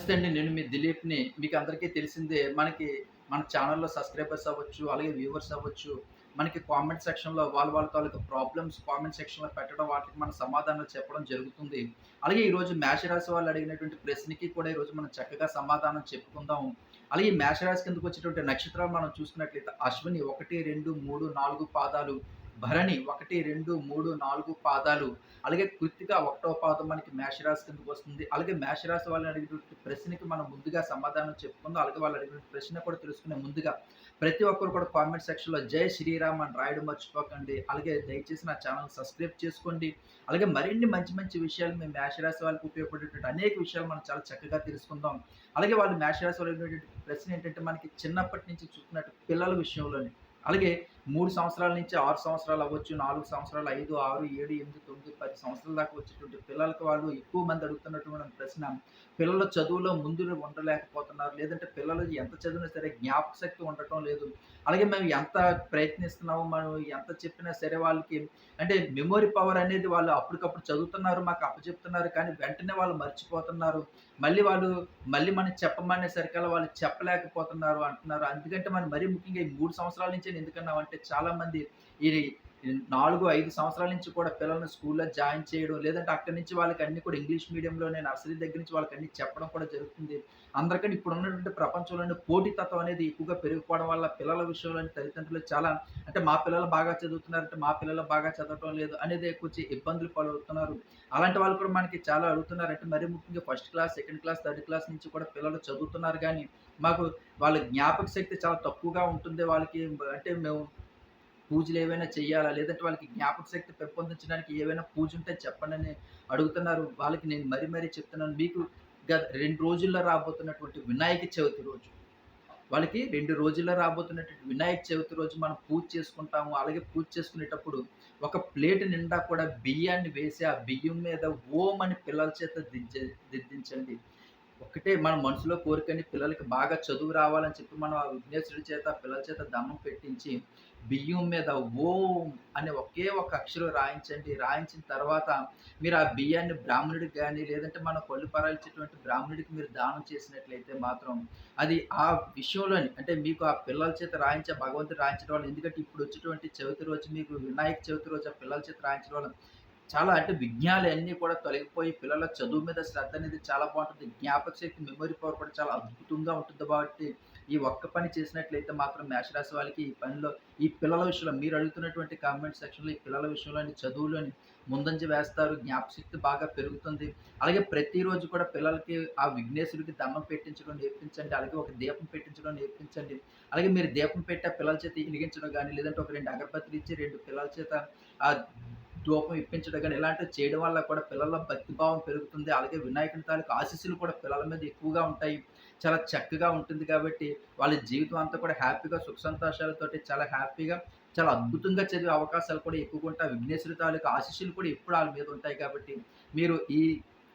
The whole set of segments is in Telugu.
నమస్తే అండి నేను మీ దిలీప్‌ని. మీకు అందరికీ తెలిసిందే మనకి మన ఛానల్లో సబ్‌స్క్రైబర్స్ అవ్వచ్చు, అలాగే వ్యూవర్స్ అవ్వచ్చు, మనకి కామెంట్ సెక్షన్‌లో వాళ్ళ వాళ్ళ తాలూకు ప్రాబ్లమ్స్ కామెంట్ సెక్షన్‌లో పెట్టడం వాటికి మన సమాధానాలు చెప్పడం జరుగుతుంది. అలాగే ఈరోజు మేషరాశి వాళ్ళు అడిగినటువంటి ప్రశ్నకి కూడా ఈరోజు మనం చక్కగా సమాధానం చెప్పుకుందాం. అలాగే మేషరాశి కిందకు వచ్చేటువంటి నక్షత్రాలు మనం చూసుకున్నట్లయితే అశ్విని 1, 2, 3, 4 పాదాలు, భరణి 1, 2, 3, 4 పాదాలు, అలాగే కృత్తిక ఒకటో పాదం మనకి మేషరాశి కిందకు వస్తుంది. అలాగే మేషరాశి వాళ్ళని అడిగినటువంటి ప్రశ్నకి మనం ముందుగా సమాధానం చెప్పుకుందాం. అలాగే వాళ్ళు అడిగిన ప్రశ్న కూడా తెలుసుకునే ముందుగా ప్రతి ఒక్కరు కూడా కామెంట్ సెక్షన్‌లో జై శ్రీరామ్ అని రాయడం మర్చిపోకండి. అలాగే దయచేసి నా ఛానల్ సబ్‌స్క్రైబ్ చేసుకోండి. అలాగే మరిన్ని మంచి మంచి విషయాలు మేము మేషరాశి వాళ్ళకి ఉపయోగపడేటువంటి అనేక విషయాలు మనం చాలా చక్కగా తెలుసుకుందాం. అలాగే వాళ్ళు మేషరాశి వాళ్ళు ప్రశ్న ఏంటంటే మనకి చిన్నప్పటి నుంచి చూస్తున్నట్టు పిల్లల విషయంలోని అలాగే మూడు సంవత్సరాల నుంచి ఆరు సంవత్సరాలు అవ్వచ్చు, నాలుగు సంవత్సరాలు, 5, 6, 7, 8, 9, 10 సంవత్సరాల దాకా వచ్చేటువంటి పిల్లలకు వాళ్ళు ఎక్కువ మంది అడుగుతున్నటువంటి ప్రశ్న పిల్లలు చదువులో ముందు ఉండలేకపోతున్నారు. లేదంటే పిల్లలు ఎంత చదివినా సరే జ్ఞాపక శక్తి ఉండటం లేదు. అలాగే మేము ఎంత ప్రయత్నిస్తున్నాము మనం ఎంత చెప్పినా సరే వాళ్ళకి అంటే మెమొరీ పవర్ అనేది వాళ్ళు అప్పటికప్పుడు చదువుతున్నారు, మాకు అప్పచెప్తున్నారు కానీ వెంటనే వాళ్ళు మర్చిపోతున్నారు. మళ్ళీ వాళ్ళు మళ్ళీ మనం చెప్పమనే సరికల్లా వాళ్ళు చెప్పలేకపోతున్నారు అంటున్నారు. ఎందుకంటే మనం మరీ ముఖ్యంగా ఈ మూడు సంవత్సరాల నుంచే ఎందుకన్నామంటే చాలామంది ఈ 4, 5 సంవత్సరాల నుంచి కూడా పిల్లల్ని స్కూల్‌లో జాయిన్ చేయడం, లేదంటే అక్కడి నుంచి వాళ్ళకి అన్ని కూడా ఇంగ్లీష్ మీడియంలోనే నర్సరీ దగ్గర నుంచి వాళ్ళకి అన్ని చెప్పడం కూడా జరుగుతుంది. అందరికంటే ఇప్పుడు ఉన్నటువంటి ప్రపంచంలోనే పోటీతత్వం అనేది ఎక్కువగా పెరిగిపోవడం వల్ల పిల్లల విషయంలో తల్లిదండ్రులు చాలా అంటే మా పిల్లలు బాగా చదువుతున్నారంటే మా పిల్లలు బాగా చదవటం లేదు అనేది కొంచెం ఇబ్బందులు పడుతున్నారు. అలాంటి వాళ్ళు కూడా మనకి చాలా అడుగుతున్నారు. అంటే మరీ ముఖ్యంగా first class, second class, third class నుంచి కూడా పిల్లలు చదువుతున్నారు కానీ మాకు వాళ్ళ జ్ఞాపక శక్తి చాలా తక్కువగా ఉంటుంది. వాళ్ళకి అంటే మేము పూజలు ఏవైనా చేయాలా? లేదంటే వాళ్ళకి జ్ఞాపక శక్తి పెంపొందించడానికి ఏవైనా పూజ ఉంటే చెప్పండని అడుగుతున్నారు. వాళ్ళకి నేను మరీ మరీ చెప్తున్నాను. మీకు గత రెండు రోజుల్లో రాబోతున్నటువంటి వినాయక చవితి రోజు. వాళ్ళకి రెండు రోజుల్లో రాబోతున్నటువంటి వినాయక చవితి రోజు మనం పూజ చేసుకుంటాము. అలాగే పూజ చేసుకునేటప్పుడు ఒక ప్లేట్ నిండా కూడా బియ్యాన్ని వేసి ఆ బియ్యం మీద ఓం అని పిల్లల చేత దిద్దించండి. ఒక్కటే మన మనసులో కోరికని పిల్లలకి బాగా చదువు రావాలని చెప్పి మనం ఆ విఘ్నేశ్వరుడి చేత పిల్లల చేత దమ్మం పెట్టించి బియ్యం మీద ఓం అనే ఒకే ఒక అక్షరం రాయించండి. రాయించిన తర్వాత మీరు ఆ బియ్యాన్ని బ్రాహ్మణుడికి కానీ లేదంటే మన పళ్ళు పరాల్చేటువంటి బ్రాహ్మణుడికి మీరు దానం చేసినట్లయితే మాత్రం అది ఆ విషయంలోని అంటే మీకు ఆ పిల్లల చేత రాయించే భగవంతుడు రాయించడం వల్ల ఎందుకంటే ఇప్పుడు వచ్చేటువంటి చవితి రోజు మీకు వినాయక చవితి రోజు ఆ పిల్లల చేత రాయించడం వల్ల చాలా అంటే విజ్ఞాలు అన్నీ కూడా తొలగిపోయి పిల్లల చదువు మీద శ్రద్ధ అనేది చాలా బాగుంటుంది. జ్ఞాపక శక్తి, మెమరీ పవర్ కూడా చాలా అద్భుతంగా ఉంటుంది కాబట్టి ఈ ఒక్క పని చేసినట్లయితే మాత్రం మేషరాశి వాళ్ళకి ఈ పనిలో ఈ పిల్లల విషయంలో మీరు అడుగుతున్నటువంటి కామెంట్ సెక్షన్‌లో ఈ పిల్లల విషయంలోని చదువులోని ముందంజ వేస్తారు. జ్ఞాపశక్తి బాగా పెరుగుతుంది. అలాగే ప్రతిరోజు కూడా పిల్లలకి ఆ విఘ్నేశ్వరుడికి దండం పెట్టించడం నేర్పించండి. అలాగే ఒక దీపం పెట్టించడం నేర్పించండి. అలాగే మీరు దీపం పెట్టే పిల్లల చేత వెలిగించడం కానీ లేదంటే ఒక రెండు అగరబత్తులు ఇచ్చి రెండు పిల్లల చేత ఆ ధూపం ఇప్పించడం కానీ ఇలాంటివి చేయడం వల్ల కూడా పిల్లల్లో భక్తిభావం పెరుగుతుంది. అలాగే వినాయకుని తాలూకు ఆశీస్సులు కూడా పిల్లల మీద ఎక్కువగా ఉంటాయి. చాలా చక్కగా ఉంటుంది కాబట్టి వాళ్ళ జీవితం అంతా కూడా హ్యాపీగా సుఖ సంతోషాలతోటి చాలా హ్యాపీగా చాలా అద్భుతంగా చదివే అవకాశాలు కూడా ఎక్కువగా ఉంటాయి. విఘ్నేశ్వరి తాలూకు ఆశీస్సులు కూడా ఎప్పుడు వాళ్ళ మీద ఉంటాయి కాబట్టి మీరు ఈ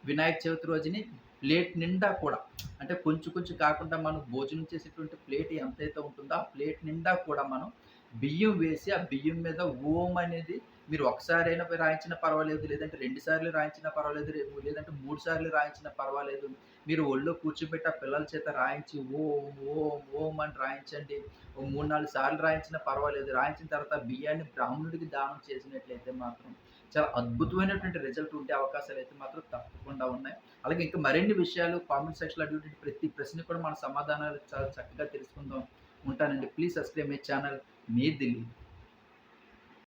వినాయక చవితి రోజుని ప్లేట్ నిండా కూడా అంటే కొంచెం కొంచెం కాకుండా మనం భోజనం చేసేటువంటి ప్లేట్ ఎంతైతే ఉంటుందో ఆ ప్లేట్ నిండా కూడా మనం బియ్యం వేసి ఆ బియ్యం మీద ఓం అనేది మీరు ఒకసారైనా రాయించినా పర్వాలేదు. లేదంటే రెండు సార్లు రాయించినా పర్వాలేదు. లేదంటే మూడు సార్లు రాయించినా పర్వాలేదు. మీరు ఒళ్ళో కూర్చోబెట్టి ఆ పిల్లల చేత రాయించి ఓం, ఓం, ఓం అని రాయించండి. ఓ 3, 4 సార్లు రాయించినా పర్వాలేదు. రాయించిన తర్వాత బియ్యాన్ని బ్రాహ్మణుడికి దానం చేసినట్లయితే మాత్రం చాలా అద్భుతమైనటువంటి రిజల్ట్ ఉండే అవకాశాలు అయితే మాత్రం తప్పకుండా ఉన్నాయి. అలాగే ఇంకా మరిన్ని విషయాలు కామెంట్ సెక్షన్‌లో అడిగినటువంటి ప్రతి ప్రశ్న కూడా మన సమాధానాలు చాలా చక్కగా తెలుసుకుందాం. ఉంటానండి. Please subscribe my channel. Me Dilip.